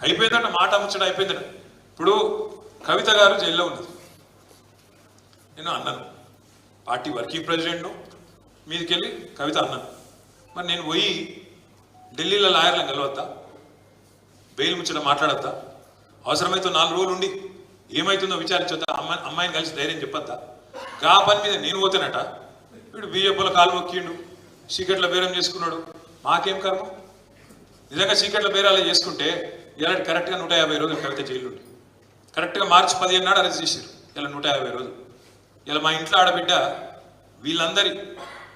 అయిపోయిందంట మాట ముచ్చట అయిపోయిందట. ఇప్పుడు కవిత గారు జైల్లో ఉన్నది నేను అన్నాను పార్టీ వర్కింగ్ ప్రెసిడెంట్ను మీదకి వెళ్ళి కవిత అన్నాను. మరి నేను పోయి ఢిల్లీలో లాయర్లను కలవద్దా బెయిల్ ముచ్చట మాట్లాడద్దా అవసరమైతే నాలుగు రోజులు ఉండి ఏమైతుందో విచారించొద్దా అమ్మాయి అమ్మాయిని కలిసి ధైర్యం చెప్పొద్దా గా పని మీద నేను పోతేనట వీడు బీజేపీలో కాలు మొక్కిండు సీక్రెట్ల బేరం చేసుకున్నాడు మాకేం కర్మ? నిజంగా చీకట్ల బేరాలు చేసుకుంటే ఇలాంటి కరెక్ట్గా నూట యాభై రోజులు కవిత జైలు కరెక్ట్గా మార్చి పదిహేను నాడు అరెస్ట్ చేశారు ఇలా నూట యాభై రోజులు. ఇలా మా ఇంట్లో ఆడబిడ్డ వీళ్ళందరి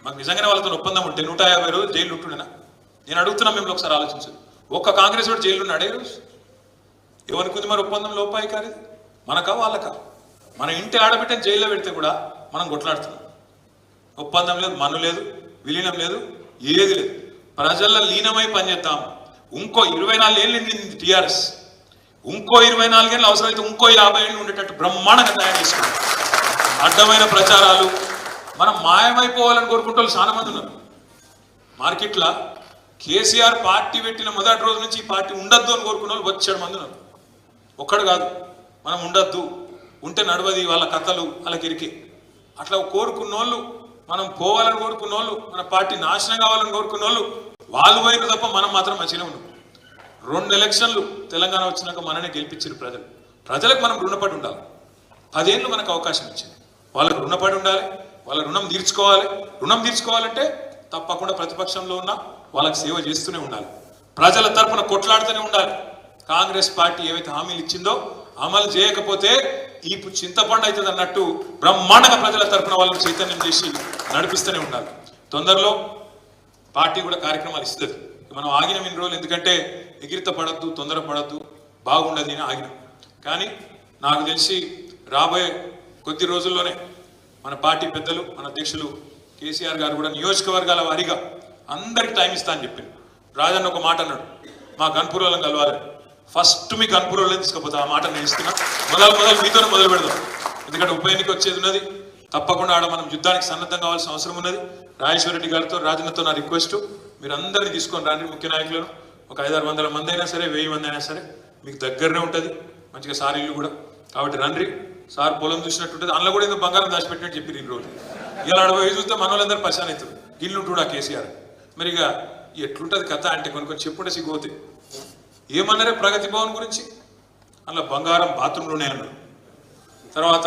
మాకు నిజంగానే వాళ్ళతో ఒప్పందం ఉంటే నూట యాభై రోజులు జైలు ఉంటుండేనా? నేను అడుగుతున్నా మిమ్మల్ని ఒకసారి ఆలోచించదు ఒక్క కాంగ్రెస్ వాడు జైలు ఉన్నాడే రోజు? ఎవరికి మరి ఒప్పందం లోపాయి కాదు మనకా వాళ్ళకా? మన ఇంటి ఆడబిడ్డని జైల్లో పెడితే కూడా మనం కొట్లాడుతున్నాం. ఒప్పందం లేదు మన్ను లేదు విలీనం లేదు ఏది లేదు. ప్రజల్లో లీనమై పనిచేద్దాం. ఇంకో ఇరవై నాలుగు ఏళ్ళు నిండింది టీఆర్ఎస్? ఇంకో ఇరవై నాలుగేళ్ళు అవసరమైతే ఇంకో యాభై ఏళ్ళు ఉండేటట్టు బ్రహ్మాండంగా తయారు చేసుకున్నారు అడ్డమైన ప్రచారాలు. మనం మాయమైపోవాలని కోరుకుంటే వాళ్ళు చాలా మంది ఉన్నారు. మార్కెట్లో కేసీఆర్ పార్టీ పెట్టిన మొదటి రోజు నుంచి ఈ పార్టీ ఉండద్దు అని కోరుకున్న వాళ్ళు వచ్చాడు మంది ఉన్నారు. ఒక్కడు కాదు. మనం ఉండద్దు. ఉంటే నడవది వాళ్ళ కథలు వాళ్ళకి ఇరికి అట్లా కోరుకున్న వాళ్ళు మనం పోవాలని కోరుకున్న వాళ్ళు మన పార్టీ నాశనం కావాలని కోరుకున్న వాళ్ళు వాళ్ళు వైపు తప్ప మనం మాత్రం మంచిగానే ఉన్నాం. రెండు ఎలక్షన్లు తెలంగాణ వచ్చినాక మననే గెలిపించారు ప్రజలు. ప్రజలకు మనం రుణపడి ఉండాలి. పదేళ్ళు మనకు అవకాశం ఇచ్చింది. వాళ్ళకు రుణపడి ఉండాలి. వాళ్ళ రుణం తీర్చుకోవాలి. రుణం తీర్చుకోవాలంటే తప్పకుండా ప్రతిపక్షంలో ఉన్న వాళ్ళకి సేవ చేస్తూనే ఉండాలి. ప్రజల తరపున కొట్లాడుతూనే ఉండాలి. కాంగ్రెస్ పార్టీ ఏవైతే హామీలు ఇచ్చిందో అమలు చేయకపోతే ఈ చింతపండు అవుతుంది అన్నట్టు బ్రహ్మాండంగా ప్రజల తరపున వాళ్ళని చైతన్యం చేసి నడిపిస్తూనే ఉండాలి. తొందరలో పార్టీ కూడా కార్యక్రమాలు ఇస్తుంది. మనం ఆగినాం ఇన్ని రోజులు ఎందుకంటే ఎగిరిత పడద్దు తొందర పడద్దు బాగుండదు అని ఆగినాం. కానీ నాకు తెలిసి రాబోయే కొద్ది రోజుల్లోనే మన పార్టీ పెద్దలు మన అధ్యక్షులు కేసీఆర్ గారు కూడా నియోజకవర్గాల వారీగా అందరికి టైం ఇస్తా అని చెప్పింది రాజన్న ఒక మాట అన్నాడు మా గన్పూర్లను కలవాలని. ఫస్ట్ మీ గన్పూర్లో తీసుకుపోతా ఆ మాట నేను ఇస్తున్నా. మొదలు మొదలు మీతోనే మొదలు పెడదాం. ఎందుకంటే ఉప ఎన్నిక వచ్చేది ఉన్నది. తప్పకుండా ఆడ మనం యుద్ధానికి సన్నద్ధం కావాల్సిన అవసరం ఉన్నది. రాజేశ్వర రెడ్డి గారితో రాజన్నతో నా రిక్వెస్ట్ మీరు అందరినీ తీసుకొని రండి ముఖ్య నాయకులను. ఒక ఐదారు వందల మంది అయినా సరే వెయ్యి మంది అయినా సరే మీకు దగ్గరనే ఉంటుంది. మంచిగా సార్ ఇల్లు కూడా. కాబట్టి రండి. సార్ పొలం చూసినట్టుంటుంది అందులో కూడా ఏదో బంగారం దాచిపెట్టినట్టు చెప్పి ఈ రోజు ఇలా అడవి చూస్తే మన వాళ్ళందరూ పశాన్ అవుతారు గిల్లు ఆ కేసీఆర్. మరి ఇక ఎట్లుంటుంది కథ అంటే కొన్ని కొన్ని చెప్పుంటే సిగ్గుపోతే ఏమన్నారే ప్రగతి భవన్ గురించి? అందులో బంగారం బాత్రూంలోనే అన్నారు తర్వాత